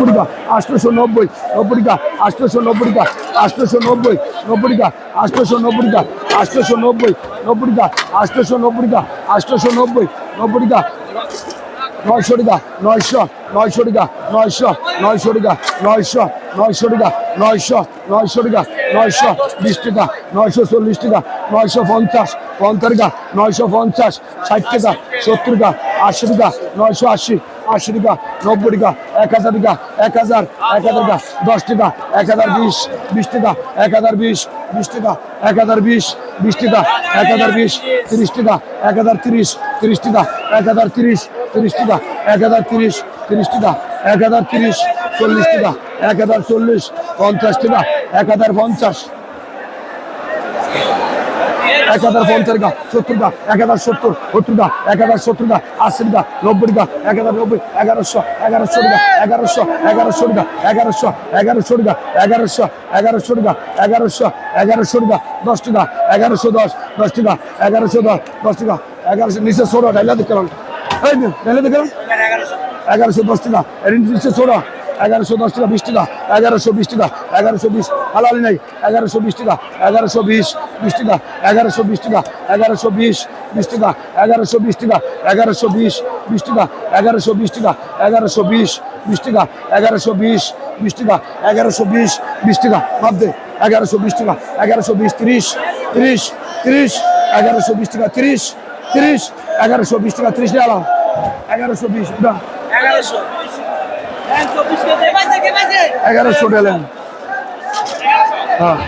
নব্বইটা আটশোশো নব্বই নব্বইটা আটশোশো নব্বইটা আটশোশো নব্বই নব্বইটা আটশোশো নব্বইটা আটশোশো নব্বই নব্বইটা আটশোশো আটশোশো নব্বই নব্বইটা নয়শো টাকা, নয়শো নয়শো টাকা, নয়শো নয়শো টাকা, নয়শো নয়শো টাকা, নয়শো নয়শো টাকা, নয়শো বিশ টাকা, নয়শো চল্লিশ টাকা, নয়শো পঞ্চাশ পঞ্চাশ টাকা, নয়শো পঞ্চাশ, ষাট টাকা, সত্তর টাকা আশি টাকা নয়শো আশি আশি টাকা নব্বই টাকা এক হাজার টাকা এক হাজার এক হাজার টাকা দশ টাকা এক হাজার বিশ বিশ টাকা এক হাজার বিশ বিশ টাকা এক হাজার বিশ বিশ টাকা এক হাজার বিশ তিরিশ টাকা এক হাজার তিরিশ তিরিশ টাকা এক হাজার তিরিশ তিরিশ টাকা এক হাজার তিরিশ তিরিশ টাকা এক হাজার তিরিশ চল্লিশ টাকা এক হাজার চল্লিশ পঞ্চাশ টাকা এক হাজার পঞ্চাশ এক হাজার পঞ্চাশ টাকা সত্তর টাকা এক হাজার সত্তর সত্তর টাকা এক হাজার সত্তর টাকা আশি টাকা নব্বই টাকা এক হাজার নব্বই, এগারোশো এগারোশো টাকা এগারোশো এগারোশো টাকা এগারোশো এগারোশো টাকা এগারোশো এগারোশো টাকা এগারোশো এগারোশো টাকা দশ টাকা এগারোশো দশ দশ টাকা এগারোশো দশ দশ টাকা এগারোশো, নিচে ষোলো, ডাইলা দেখলাম। ডাইলা দেখলাম। এগারোশো দশ টাকা এর ষোলো। এগারোশো দশ টাকা বিশ টাকা এগারোশো বিশ টাকা এগারোশো বিশ হালালি নাই এগারোশো বিশ টাকা এগারোশো বিশ বিশ টাকা এগারোশো বিশ টাকা এগারোশো বিশ বিশ টাকা এগারোশো বিশ টাকা এগারোশো বিশ বিশ টাকা এগারোশো বিশ টাকা এগারোশো বিশ বিশ টাকা এগারোশো বিশ বিশ টাকা এগারোশো বিশ বিশ টাকা ভাবতে এগারোশো বিশ টাকা এগারোশো বিশ তিরিশ তিরিশ তিরিশ এগারোশো বিশ টাকা তিরিশ তিরিশ এগারোশো বিশ টাকা তিরিশ এগারোশো বিশ এগারোশো এগারোশো ডেলেন হ্যাঁ।